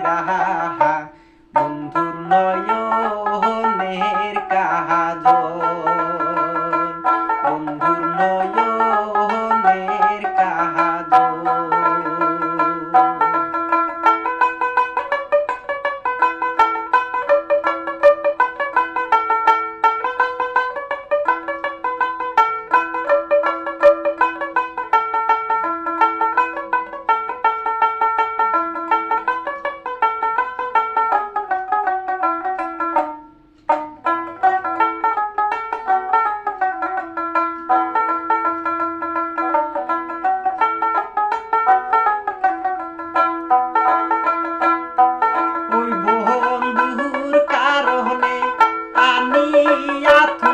রাহা বন্ধুর নয়নের কাজল ya tha